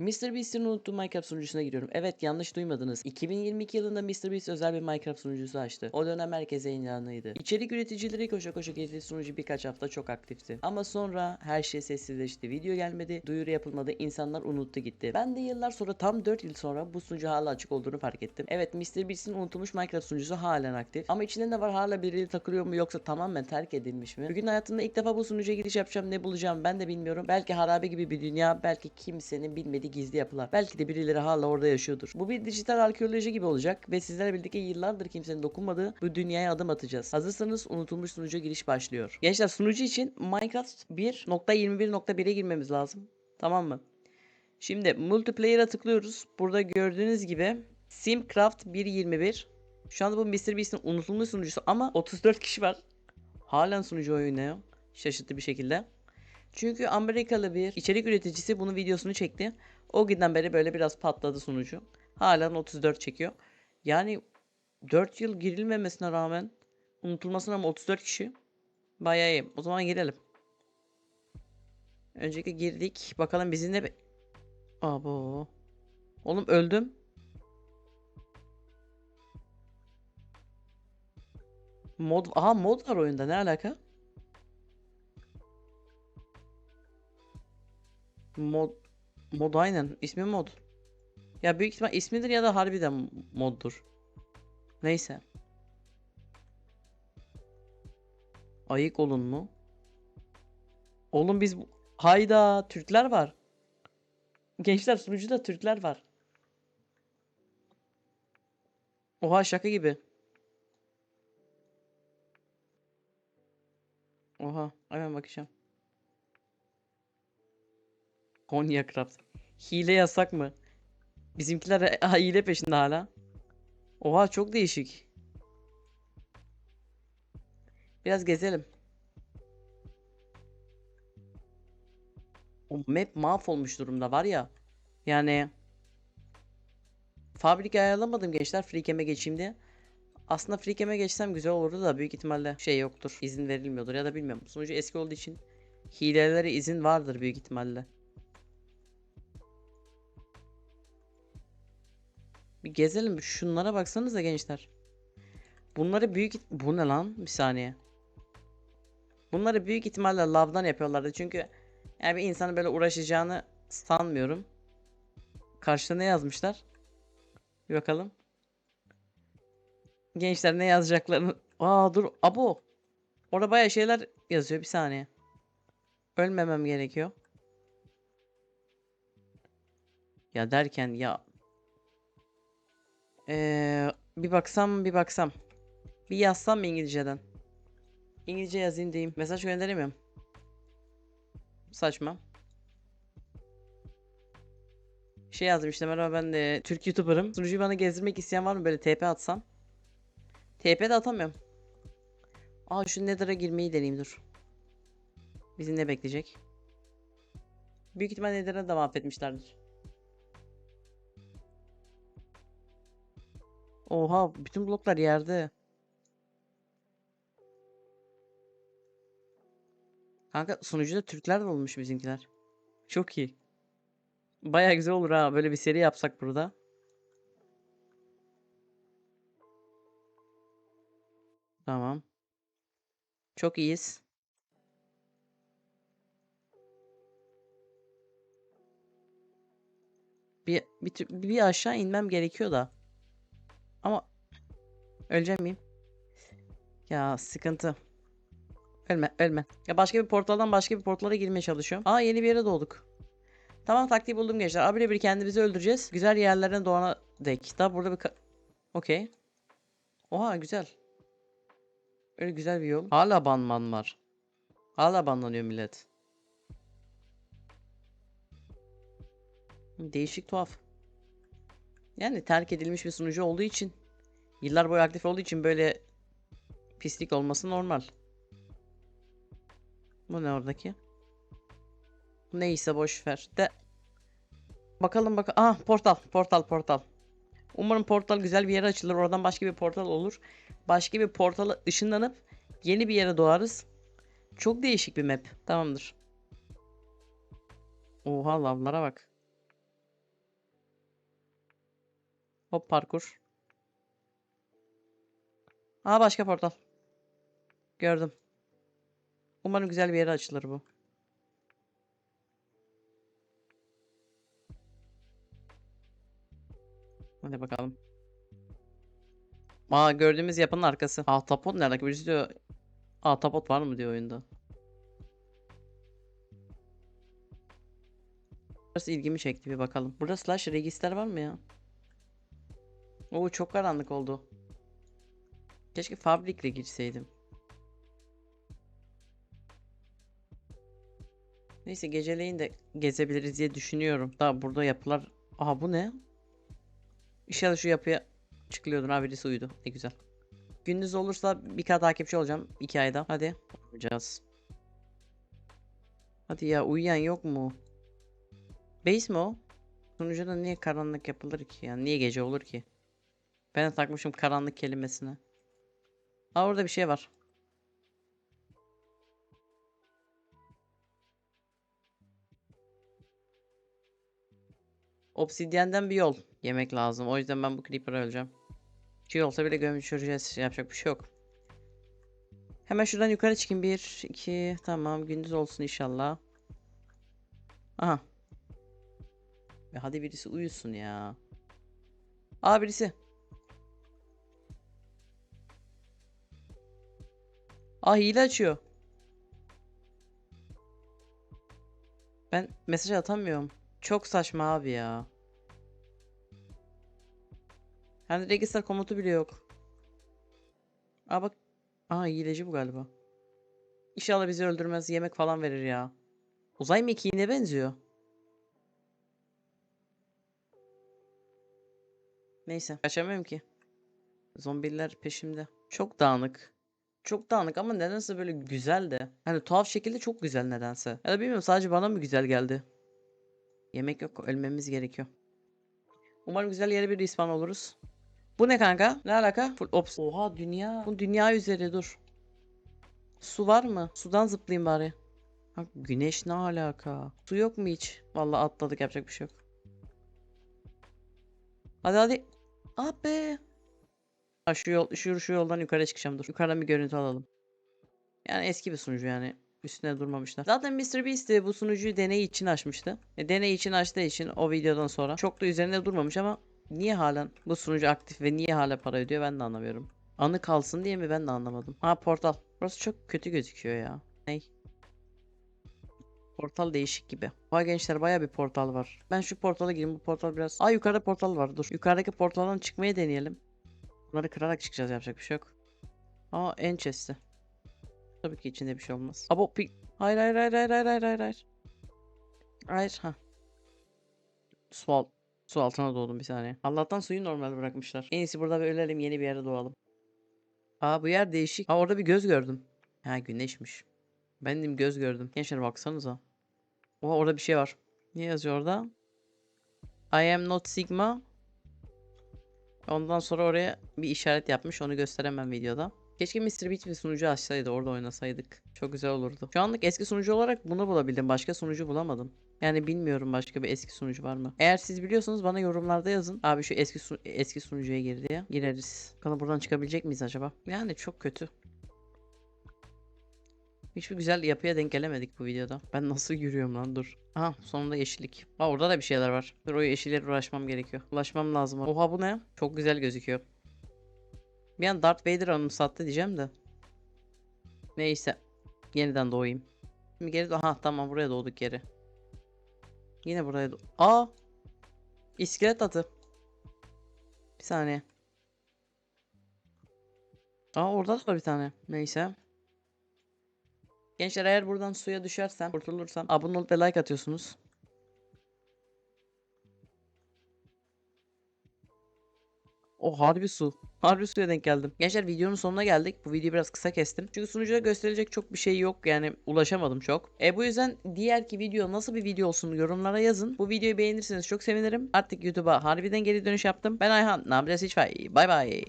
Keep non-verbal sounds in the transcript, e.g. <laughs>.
MrBeast'in unuttuğu Minecraft sunucusuna giriyorum. Evet yanlış duymadınız. 2022 yılında MrBeast özel bir Minecraft sunucusu açtı. O dönem herkese yayınlanıydı. İçerik üreticileri koşa koşa gezdi sunucu birkaç hafta çok aktifti. Ama sonra her şey sessizleşti. Video gelmedi, duyuru yapılmadı, insanlar unuttu gitti. Ben de yıllar sonra tam 4 yıl sonra bu sunucu hala açık olduğunu fark ettim. Evet MrBeast'in unutulmuş Minecraft sunucusu halen aktif. Ama içinde ne var hala birileri takılıyor mu yoksa tamamen terk edilmiş mi? Bugün hayatımda ilk defa bu sunucuya giriş yapacağım ne bulacağım ben de bilmiyorum. Belki harabe gibi bir dünya, belki kimsenin bilmediği gizli yapılar. Belki de birileri hala orada yaşıyordur. Bu bir dijital arkeoloji gibi olacak ve sizlerle birlikte yıllardır kimsenin dokunmadığı bu dünyaya adım atacağız. Hazırsanız unutulmuş sunucuya giriş başlıyor. Gençler sunucu için Minecraft 1.21.1'e girmemiz lazım. Tamam mı? Şimdi multiplayer'a tıklıyoruz. Burada gördüğünüz gibi Simcraft 1.21 Şu anda bu MrBeast'in unutulmuş sunucusu ama 34 kişi var. Halen sunucu oynuyor. Şaşırtıcı bir şekilde. Çünkü Amerikalı bir içerik üreticisi bunun videosunu çekti. O günden beri böyle biraz patladı sunucu. Halen 34 çekiyor. Yani 4 yıl girilmemesine rağmen unutulmasına rağmen 34 kişi. Bayağı iyi. O zaman girelim. Önceki girdik. Bakalım bizi ne... Abo. Oğlum öldüm. Mod... Aha mod var oyunda. Ne alaka? Mod... Mod aynen. İsmi mod. Ya büyük ihtimal ismidir ya da harbiden moddur. Neyse. Ayık olun mu? Oğlum biz... Hayda Türkler var. Gençler sunucuda Türkler var. Oha şaka gibi. Oha hemen bakacağım. Konya Craft. Hile yasak mı? Bizimkiler <laughs> hile peşinde hala. Oha çok değişik. Biraz gezelim. O map mahvolmuş durumda var ya. Yani fabrika ayarlamadım gençler freecame'e geçeyim diye. Aslında freecame'e geçsem güzel olurdu da büyük ihtimalle şey yoktur. izin verilmiyordur ya da bilmiyorum. Sunucu eski olduğu için hilelere izin vardır büyük ihtimalle. Bir gezelim. Şunlara baksanıza gençler. Bunları büyük bu ne lan? Bir saniye. Bunları büyük ihtimalle lavdan yapıyorlardı çünkü yani bir insanın böyle uğraşacağını sanmıyorum. Karşıda ne yazmışlar? Bir bakalım. Gençler ne yazacaklarını... Aa dur abo. Orada bayağı şeyler yazıyor bir saniye. Ölmemem gerekiyor. Ya derken ya ee, bir baksam bir baksam. Bir yazsam mı İngilizceden? İngilizce yazayım diyeyim. Mesaj gönderemiyorum. Saçma. Şey yazdım işte merhaba ben de Türk YouTuber'ım. Sunucuyu bana gezdirmek isteyen var mı böyle TP atsam? TP de atamıyorum. Aa şu Nether'a girmeyi deneyeyim dur. Bizi ne bekleyecek? Büyük ihtimal Nether'ı da mahvetmişlerdir. Oha bütün bloklar yerde. Kanka sunucuda Türkler de olmuş bizimkiler. Çok iyi. Baya güzel olur ha böyle bir seri yapsak burada. Tamam. Çok iyiyiz. Bir, bir, bir aşağı inmem gerekiyor da. Ama öleceğim miyim? Ya sıkıntı. Ölme, ölme. Ya başka bir portaldan başka bir portala girmeye çalışıyorum. Aa yeni bir yere doğduk. Tamam taktiği buldum gençler. Abire bir kendimizi öldüreceğiz. Güzel yerlerden doğana dek. Daha burada bir Okey. Oha güzel. Öyle güzel bir yol. Hala banman var. Hala banlanıyor millet. Değişik tuhaf. Yani terk edilmiş bir sunucu olduğu için yıllar boyu aktif olduğu için böyle pislik olması normal. Bu ne oradaki? Neyse boş ver. De Bakalım bak. Ah portal, portal, portal. Umarım portal güzel bir yere açılır. Oradan başka bir portal olur. Başka bir portala ışınlanıp yeni bir yere doğarız. Çok değişik bir map. Tamamdır. Oha lavlara bak. Hop parkur. Aa başka portal. Gördüm. Umarım güzel bir yere açılır bu. Hadi bakalım. Aa gördüğümüz yapının arkası. Ahtapot ne alaka? Birisi diyor. Ahtapot var mı diyor oyunda. Burası ilgimi çekti bir bakalım. Burada slash register var mı ya? Oo çok karanlık oldu. Keşke fabrikle girseydim. Neyse geceleyin de gezebiliriz diye düşünüyorum. Daha burada yapılar... Aha bu ne? İnşallah şu yapıya çıkılıyordur. Ha birisi uyudu. Ne güzel. Gündüz olursa bir kadar takipçi olacağım. iki ayda. Hadi. Yapacağız. Hadi ya uyuyan yok mu? Base mi o? Sunucuda niye karanlık yapılır ki? Yani niye gece olur ki? Ben de takmışım karanlık kelimesine. Aa orada bir şey var. Obsidyenden bir yol yemek lazım. O yüzden ben bu creeper'ı öleceğim. Şey olsa bile gömü düşüreceğiz. Yapacak bir şey yok. Hemen şuradan yukarı çıkayım. Bir, iki, tamam. Gündüz olsun inşallah. Aha. Ve hadi birisi uyusun ya. Aa birisi. Aa hile açıyor. Ben mesaj atamıyorum. Çok saçma abi ya. Hani register komutu bile yok. Aa bak. Aa hileci bu galiba. İnşallah bizi öldürmez. Yemek falan verir ya. Uzay mekiğine benziyor. Neyse. Kaçamıyorum ki. Zombiler peşimde. Çok dağınık. Çok dağınık ama nedense böyle güzel de. Hani tuhaf şekilde çok güzel nedense. Ya da bilmiyorum sadece bana mı güzel geldi. Yemek yok ölmemiz gerekiyor. Umarım güzel yere bir respawn oluruz. Bu ne kanka? Ne alaka? Full ops. Oha dünya. Bu dünya üzeri dur. Su var mı? Sudan zıplayayım bari. Ha, güneş ne alaka? Su yok mu hiç? Vallahi atladık yapacak bir şey yok. Hadi hadi. Ah be. Ha, şu yol şu, şu yoldan yukarı çıkacağım dur. Yukarıdan bir görüntü alalım. Yani eski bir sunucu yani. Üstüne durmamışlar. Zaten MrBeast de bu sunucuyu deney için açmıştı. E, deney için açtığı için o videodan sonra çok da üzerinde durmamış ama niye halen bu sunucu aktif ve niye hala para ödüyor ben de anlamıyorum. Anı kalsın diye mi ben de anlamadım. Ha portal. Burası çok kötü gözüküyor ya. Ney? Portal değişik gibi. Vay gençler baya bir portal var. Ben şu portala gireyim. Bu portal biraz... Aa yukarıda portal var dur. Yukarıdaki portaldan çıkmayı deneyelim. Bunları kırarak çıkacağız yapacak bir şey yok. Aa en chest'i. Tabii ki içinde bir şey olmaz. Abo pi... Hayır hayır hayır hayır hayır hayır hayır hayır. Hayır ha. Su, al su altına doğdum bir saniye. Allah'tan suyu normal bırakmışlar. En iyisi burada bir ölelim yeni bir yere doğalım. Aa bu yer değişik. Aa orada bir göz gördüm. Ha güneşmiş. Ben dedim göz gördüm. Gençler baksanıza. Oha orada bir şey var. Ne yazıyor orada? I am not Sigma. Ondan sonra oraya bir işaret yapmış. Onu gösteremem videoda. Keşke MrBeat bir sunucu açsaydı. Orada oynasaydık. Çok güzel olurdu. Şu anlık eski sunucu olarak bunu bulabildim. Başka sunucu bulamadım. Yani bilmiyorum başka bir eski sunucu var mı? Eğer siz biliyorsanız bana yorumlarda yazın. Abi şu eski su- eski sunucuya gir diye. Gireriz. Bakalım buradan çıkabilecek miyiz acaba? Yani çok kötü. Hiçbir güzel yapıya denk gelemedik bu videoda. Ben nasıl yürüyorum lan dur. Aha sonunda yeşillik. Aa orada da bir şeyler var. Dur o yeşillere uğraşmam gerekiyor. Ulaşmam lazım. Oha bu ne? Çok güzel gözüküyor. Bir an Darth Vader anımsattı diyeceğim de. Neyse. Yeniden doğayım. Şimdi geri Aha tamam buraya doğduk geri. Yine buraya do- Aa! İskelet atı. Bir saniye. Aa orada da bir tane. Neyse. Gençler eğer buradan suya düşersem, kurtulursam abone olup ve like atıyorsunuz. O harbi su. Harbi suya denk geldim. Gençler videonun sonuna geldik. Bu videoyu biraz kısa kestim. Çünkü sunucuda gösterilecek çok bir şey yok. Yani ulaşamadım çok. E bu yüzden diğerki video nasıl bir video olsun yorumlara yazın. Bu videoyu beğenirseniz çok sevinirim. Artık YouTube'a harbiden geri dönüş yaptım. Ben Ayhan. Namres Hiçfay. Bay bay.